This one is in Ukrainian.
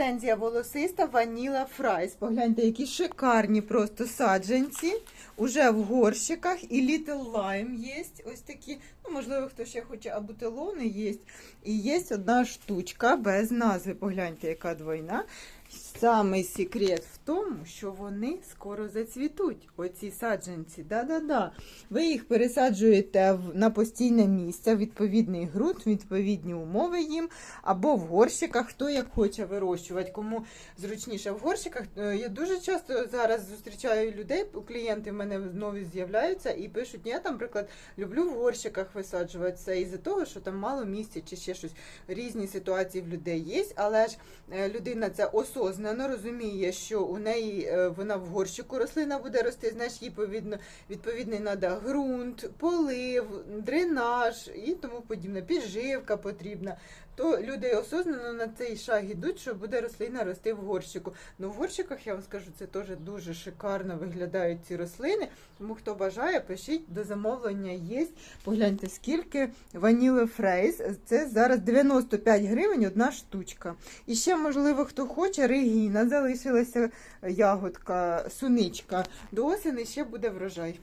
гортензія волосиста Ваніла Фрайс. Погляньте, які шикарні просто саджанці. Уже в горщиках і Little Lime є. Ось такі. Ну, можливо, хто ще хоче абутилони є. І є одна штучка без назви. Погляньте, яка двойна. Самий секрет в тому, що вони скоро зацвітуть. Оці саджанці. Да-да-да. Ви їх пересаджуєте на постійне місце, відповідний ґрунт, відповідні умови їм, або в горщиках, хто як хоче вирощувати, кому зручніше в горщиках. Е, Я дуже часто зараз зустрічаю людей, клієнти в мене нові з'являються і пишуть, я там, наприклад, люблю в горщиках висаджуватися із-за того, що там мало місця чи ще щось. Різні ситуації в людей є, але ж е, людина це осознано розуміє, що у неї е, вона в горщику рослина буде рости, значить їй повідно, відповідний треба ґрунт, полив, дренаж і тому подібне, підживка потрібна. То люди осознано на цей шаг ідуть, що буде рослина рости в горщику. Ну в горщиках я вам скажу, це теж дуже шикарно виглядають ці рослини. Тому хто бажає, пишіть до замовлення є. Погляньте, скільки ваніли фрейз. Це зараз 95 гривень одна штучка. І ще, можливо, хто хоче, регіна, залишилася ягодка, суничка. До осені ще буде врожай.